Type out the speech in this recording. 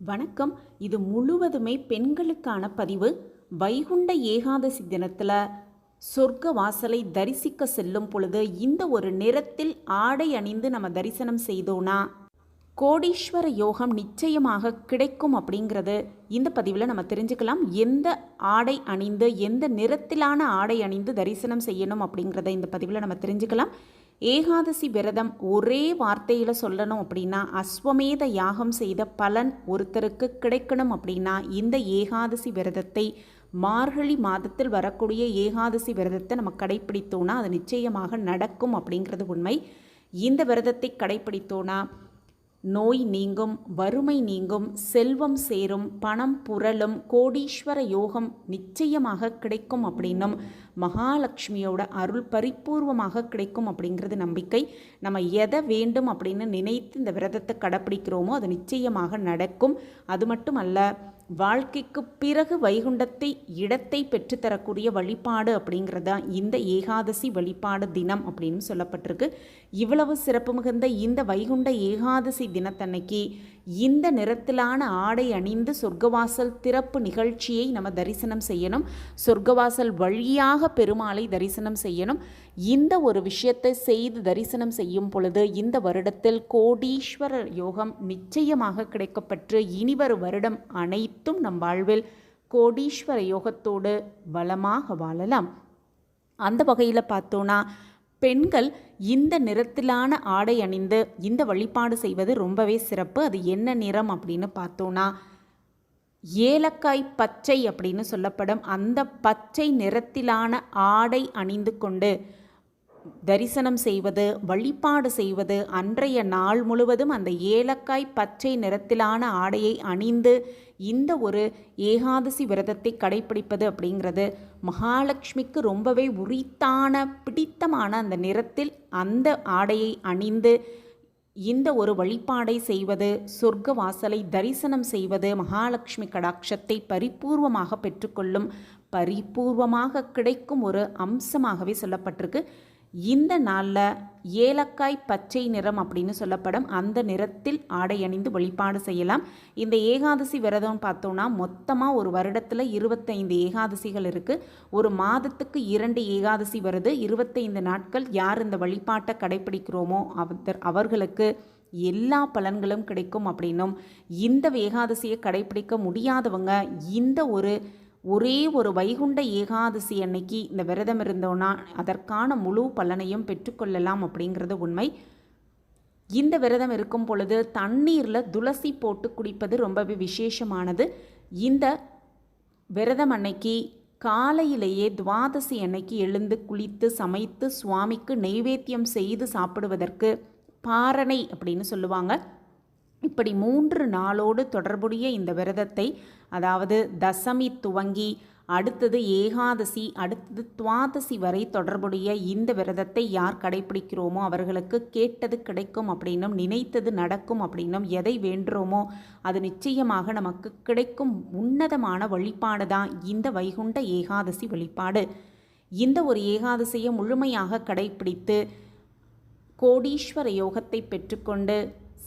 வணக்கம். இது முழுவதுமே பெண்களுக்கான பதிவு. வைகுண்ட ஏகாதசி தினத்தில் சொர்க்க வாசலை தரிசிக்க செல்லும் பொழுது இந்த ஒரு நிறத்தில் ஆடை அணிந்து நம்ம தரிசனம் செய்தோன்னா கோடீஸ்வர யோகம் நிச்சயமாக கிடைக்கும் அப்படிங்கிறது இந்த பதிவில் நம்ம தெரிஞ்சுக்கலாம். எந்த ஆடை அணிந்து எந்த நிறத்திலான ஆடை அணிந்து தரிசனம் செய்யணும் அப்படிங்கிறத இந்த பதிவில் நம்ம தெரிஞ்சுக்கலாம். ஏகாதசி விரதம் ஒரே வார்த்தையில் சொல்லணும் அப்படின்னா அஸ்வமேத யாகம் செய்த பலன் ஒருத்தருக்கு கிடைக்கணும் அப்படின்னா இந்த ஏகாதசி விரதத்தை மார்கழி மாதத்தில் வரக்கூடிய ஏகாதசி விரதத்தை நம்ம கடைப்பிடித்தோன்னா அது நிச்சயமாக நடக்கும் அப்படிங்கிறது உண்மை. இந்த விரதத்தை கடைப்பிடித்தோன்னா நோய் நீங்கும் வறுமை நீங்கும் செல்வம் சேரும் பணம் புரளும் கோடீஸ்வர யோகம் நிச்சயமாக கிடைக்கும் அப்படின்னும் மகாலட்சுமியோட அருள் பரிபூர்வமாக கிடைக்கும் அப்படிங்கிறது நம்பிக்கை. நம்ம எதை வேண்டும் அப்படின்னு நினைத்து இந்த விரதத்தை கடைப்பிடிக்கிறோமோ அது நிச்சயமாக நடக்கும். அது மட்டும் அல்ல வாழ்க்கைக்கு பிறகு வைகுண்டத்தை இடத்தை பெற்றுத்தரக்கூடிய வழிபாடு அப்படிங்கிறதா இந்த ஏகாதசி வழிபாடு தினம் அப்படின்னு சொல்லப்பட்டிருக்கு. இவ்வளவு சிறப்பு மிகுந்த இந்த வைகுண்ட ஏகாதசி தினத்தன்னைக்கு இந்த நிறத்திலான ஆடை அணிந்து சொர்க்கவாசல் திறப்பு நிகழ்ச்சியை நம்ம தரிசனம் செய்யணும். சொர்க்கவாசல் வழியாக பெருமாளை தரிசனம் செய்யணும். இந்த ஒரு விஷயத்தை செய்து தரிசனம் செய்யும் பொழுது இந்த வருடத்தில் கோடீஸ்வரர் யோகம் நிச்சயமாக கிடைக்கப்பெற்று இனிவரும் வருடம் அனைத்தும் நம் வாழ்வில் கோடீஸ்வர யோகத்தோடு வளமாக வாழலாம். அந்த வகையில் பார்த்தோன்னா பெண்கள் இந்த நிறத்திலான ஆடை அணிந்து இந்த வழிபாடு செய்வது ரொம்பவே சிறப்பு. அது என்ன நிறம் அப்படின்னு பார்த்தோன்னா ஏலக்காய் பச்சை அப்படின்னு சொல்லப்படும். அந்த பச்சை நிறத்திலான ஆடை அணிந்து கொண்டு தரிசனம் செய்வது வழிபாடு செய்வது அன்றைய நாள் முழுவதும் அந்த ஏலக்காய் பச்சை நிறத்திலான ஆடையை அணிந்து இந்த ஒரு ஏகாதசி விரதத்தை கடைப்பிடிப்பது அப்படிங்கிறது. மகாலட்சுமிக்கு ரொம்பவே உரித்தான பிடித்தமான அந்த நிறத்தில் அந்த ஆடையை அணிந்து இந்த ஒரு வழிபாடை செய்வது சொர்க்க வாசலை தரிசனம் செய்வது மகாலட்சுமி கடாட்சத்தை பரிபூர்வமாக பெற்றுக்கொள்ளும் பரிபூர்வமாக கிடைக்கும் ஒரு அம்சமாகவே சொல்லப்பட்டிருக்கு. இந்த நாளில் ஏலக்காய் பச்சை நிறம் அப்படின்னு சொல்லப்படும் அந்த நிறத்தில் ஆடை அணிந்து வழிபாடு செய்யலாம். இந்த ஏகாதசி விரதம் பார்த்தோன்னா மொத்தமாக ஒரு வருடத்தில் இருபத்தைந்து ஏகாதசிகள் இருக்குது ஒரு மாதத்துக்கு இரண்டு ஏகாதசி வருது. இருபத்தைந்து நாட்கள் யார் இந்த வழிபாட்டை கடைப்பிடிக்கிறோமோ அவர்களுக்கு எல்லா பலன்களும் கிடைக்கும் அப்படின்னும். இந்த ஏகாதசியை கடைப்பிடிக்க முடியாதவங்க இந்த ஒரு ஒரே ஒரு வைகுண்ட ஏகாதசி அன்னைக்கு இந்த விரதம் இருந்தோன்னா அதற்கான முழு பலனையும் பெற்றுக்கொள்ளலாம் அப்படிங்கிறது உண்மை. இந்த விரதம் இருக்கும் பொழுது தண்ணீரில் துளசி போட்டு குடிப்பது ரொம்பவே விசேஷமானது. இந்த விரதம் அன்னைக்கு காலையிலேயே துவாதசி அன்னைக்கு எழுந்து குளித்து சமைத்து சுவாமிக்கு நெய்வேத்தியம் செய்து சாப்பிடுவதற்கு பாரணை அப்படின்னு சொல்லுவாங்க. இப்படி மூன்று நாளோடு தொடர்புடைய இந்த விரதத்தை அதாவது தசமி துவங்கி அடுத்தது ஏகாதசி அடுத்தது துவாதசி வரை தொடர்புடைய இந்த விரதத்தை யார் கடைபிடிக்கிறோமோ அவர்களுக்கு கேட்டது கிடைக்கும் அப்படின்னும் நினைத்தது நடக்கும் அப்படின்னும் எதை வேண்டுறோமோ அது நிச்சயமாக நமக்கு கிடைக்கும் உன்னதமான வழிபாடு தான் இந்த வைகுண்ட ஏகாதசி வழிபாடு. இந்த ஒரு ஏகாதசியை முழுமையாக கடைபிடித்து கோடீஸ்வர யோகத்தை பெற்றுக்கொண்டு